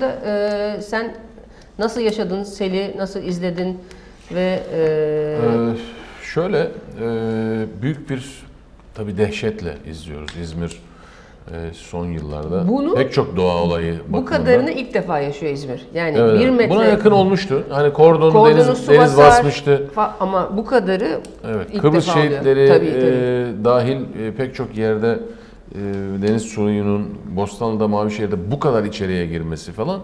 Da, e, sen nasıl yaşadın, Sel'i nasıl izledin ve e, Ee, şöyle e, büyük bir tabi dehşetle izliyoruz İzmir e, son yıllarda. Bunu- Pek çok doğa olayı bu bakımından. kadarını ilk defa yaşıyor İzmir. Yani Evet, bir metre Buna yakın olmuştu. Hani kordonu, kordonu deniz, deniz basar basmıştı. ama bu kadarı Evet, ilk Kıbrıs defa oluyor. şehitleri Tabii, e, tabii. dahil e, pek çok yerde e, deniz suyunun Bostanlı'da Mavişehir'de bu kadar içeriye girmesi falan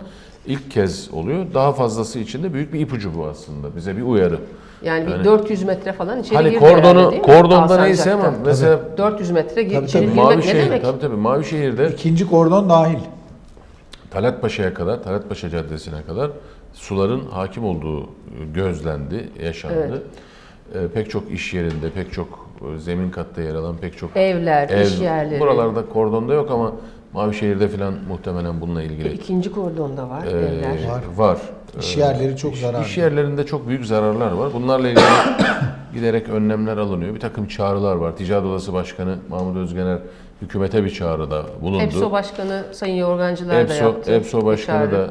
ilk kez oluyor. Daha fazlası için de büyük bir ipucu bu aslında. Bize bir uyarı. yani, bir yani- 400 metre falan içeri hani girdi herhalde, kordonu değil mi? kordonda neyse ama mesela 400 metre gir, Tabii, içeri tabii. girmek ne Mavişehir, demek? tabii tabii Mavişehir'de İkinci kordon dahil. Talatpaşa'ya kadar, Talatpaşa Caddesi'ne kadar suların hakim olduğu gözlendi, yaşandı. Ee, pek çok iş yerinde, pek çok e, zemin katta yer alan pek çok Evler, ev, iş yerleri. buralarda kordonda yok ama Mavişehir'de falan muhtemelen bununla ilgili İkinci kordonda var e, evler. Var. var. İş Ee, yerleri çok zararlı. İş yerlerinde çok büyük zararlar var. Bunlarla ilgili giderek önlemler alınıyor. Bir takım çağrılar var. Ticaret Odası Başkanı Mahmut Özgener hükümete bir çağrıda bulundu. EPSO Başkanı Sayın Yorgancılar da EPSO, yaptı. EPSO Başkanı da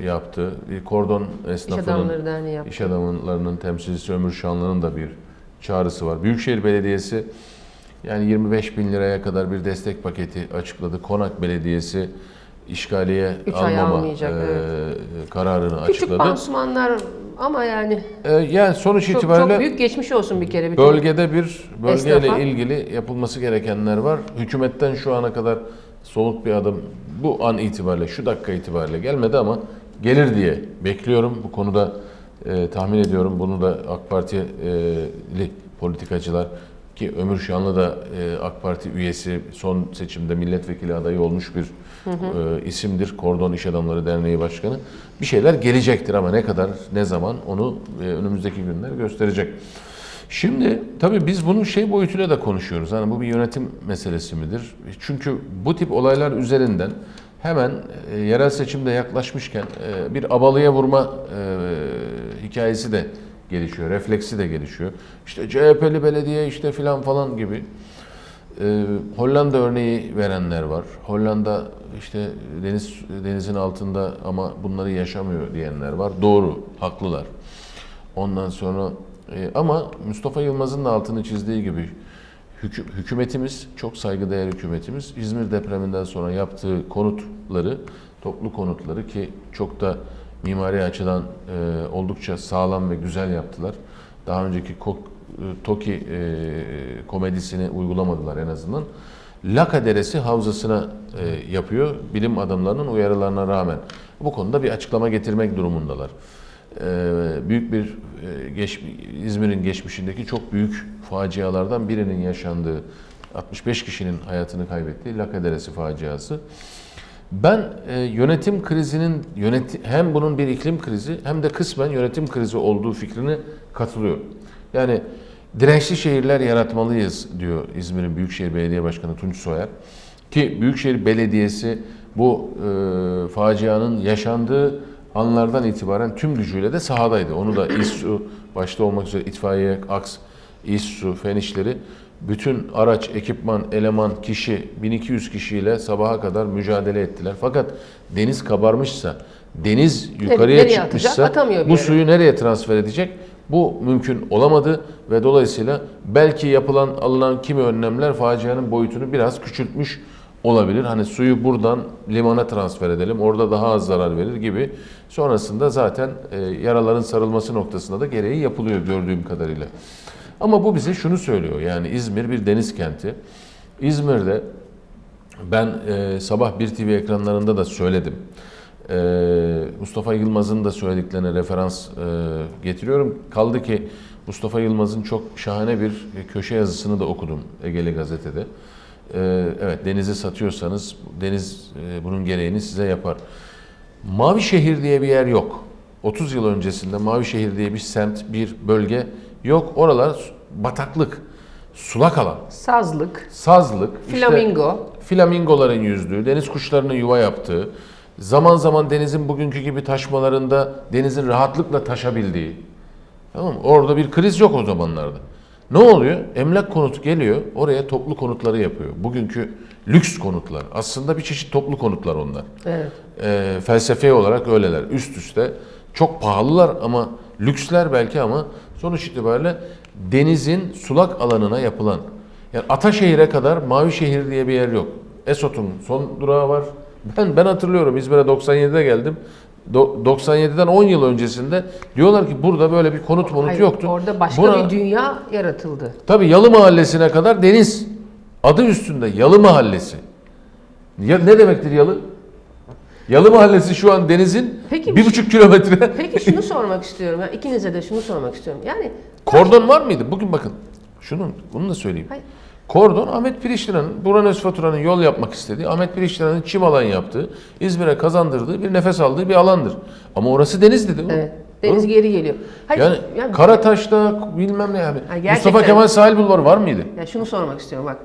e, yaptı. Bir Kordon İş esnafının, Derneği yaptı. iş adamlarının temsilcisi Ömür Şanlı'nın da bir çağrısı var. Büyükşehir Belediyesi yani 25 bin liraya kadar bir destek paketi açıkladı. Konak Belediyesi işgaliye Üç almama e, kararını Küçük açıkladı. pansumanlar ama yani E, yani sonuç çok, itibariyle çok büyük geçmiş olsun bir kere. Bütün Bölgede bir bölgeyle Esnafa. ilgili yapılması gerekenler var. Hükümetten şu ana kadar somut bir adım bu an itibariyle, şu dakika itibariyle gelmedi ama gelir diye bekliyorum. Bu konuda e, tahmin ediyorum. Bunu da AK Partili politikacılar ki Ömür Şanlı da e, AK Parti üyesi son seçimde milletvekili adayı olmuş bir e, isimdir. Kordon İş Adamları Derneği Başkanı. Bir şeyler gelecektir ama ne kadar, ne zaman onu e, önümüzdeki günler gösterecek. Şimdi tabii biz bunun şey boyutuyla da konuşuyoruz. Hani bu bir yönetim meselesi midir? Çünkü bu tip olaylar üzerinden hemen e, yerel seçimde yaklaşmışken e, bir abalıya vurma e, hikayesi de gelişiyor, refleksi de gelişiyor. İşte CHP'li belediye işte filan falan gibi. E, Hollanda örneği verenler var. Hollanda işte deniz denizin altında ama bunları yaşamıyor diyenler var. Doğru, haklılar. Ondan sonra e, ama Mustafa Yılmaz'ın da altını çizdiği gibi hükü- hükümetimiz, çok saygıdeğer hükümetimiz İzmir depreminden sonra yaptığı konutları, toplu konutları ki çok da mimari açıdan e, oldukça sağlam ve güzel yaptılar. Daha önceki Kok- e, TOKİ e, komedisini uygulamadılar en azından. Laka Deresi havzasına e, yapıyor bilim adamlarının uyarılarına rağmen. Bu konuda bir açıklama getirmek durumundalar. Ee, büyük bir e, geç, İzmir'in geçmişindeki çok büyük facialardan birinin yaşandığı 65 kişinin hayatını kaybettiği Laka Deresi faciası. Ben e, yönetim krizinin yöneti, hem bunun bir iklim krizi hem de kısmen yönetim krizi olduğu fikrine katılıyorum. Yani dirençli şehirler yaratmalıyız diyor İzmir'in Büyükşehir Belediye Başkanı Tunç Soyer. Ki Büyükşehir Belediyesi bu e, facianın yaşandığı anlardan itibaren tüm gücüyle de sahadaydı. Onu da İSSU başta olmak üzere itfaiye, AKS, İSSU, fen işleri bütün araç, ekipman, eleman, kişi 1200 kişiyle sabaha kadar mücadele ettiler. Fakat deniz kabarmışsa, deniz yukarıya atacak? çıkmışsa bir bu suyu nereye transfer edecek? Bu mümkün olamadı ve dolayısıyla belki yapılan alınan kimi önlemler facianın boyutunu biraz küçültmüş olabilir. Hani suyu buradan limana transfer edelim, orada daha az zarar verir gibi. Sonrasında zaten e, yaraların sarılması noktasında da gereği yapılıyor gördüğüm kadarıyla. Ama bu bize şunu söylüyor. Yani İzmir bir deniz kenti. İzmir'de ben e, sabah bir TV ekranlarında da söyledim. E, Mustafa Yılmaz'ın da söylediklerine referans e, getiriyorum. Kaldı ki Mustafa Yılmaz'ın çok şahane bir köşe yazısını da okudum Egeli Gazete'de. E, evet denizi satıyorsanız deniz e, bunun gereğini size yapar. Mavi şehir diye bir yer yok. 30 yıl öncesinde Mavi şehir diye bir semt, bir bölge yok. Oralar bataklık, sulak alan. sazlık, Sazlık, işte flamingo. flamingoların yüzdüğü, deniz kuşlarının yuva yaptığı, zaman zaman denizin bugünkü gibi taşmalarında denizin rahatlıkla taşabildiği. Tamam mı? Orada bir kriz yok o zamanlarda. Ne oluyor? Emlak konutu geliyor, oraya toplu konutları yapıyor. Bugünkü lüks konutlar. Aslında bir çeşit toplu konutlar onlar. Evet. e, felsefe olarak öyleler. Üst üste. Çok pahalılar ama lüksler belki ama sonuç itibariyle denizin sulak alanına yapılan yani Ataşehir'e kadar Mavi Şehir diye bir yer yok. Esot'un son durağı var. Ben ben hatırlıyorum İzmir'e 97'de geldim. Do- 97'den 10 yıl öncesinde diyorlar ki burada böyle bir konut monut Hayır, yoktu. Orada başka Buna- bir dünya yaratıldı. Tabii Yalı Mahallesi'ne kadar deniz. Adı üstünde Yalı Mahallesi. Ya, ne demektir Yalı? Yalı Mahallesi şu an denizin Peki bir buçuk kilometre. Peki şunu sormak istiyorum. Yani ikinize de şunu sormak istiyorum. Yani Kordon var mıydı? Bugün bakın. Şunu, bunu da söyleyeyim. Hayır. Kordon Ahmet Pirişli'nin, Burhan Özfatura'nın yol yapmak istediği, Ahmet Pirişli'nin çim alan yaptığı, İzmir'e kazandırdığı bir nefes aldığı bir alandır. Ama orası deniz dedi. evet, deniz geri geliyor. Hayır, Yani, yani, Karataş'ta bilmem ne yani. Gerçekten- Mustafa Kemal Sahil Bulvarı var mıydı? ya şunu sormak istiyorum bak.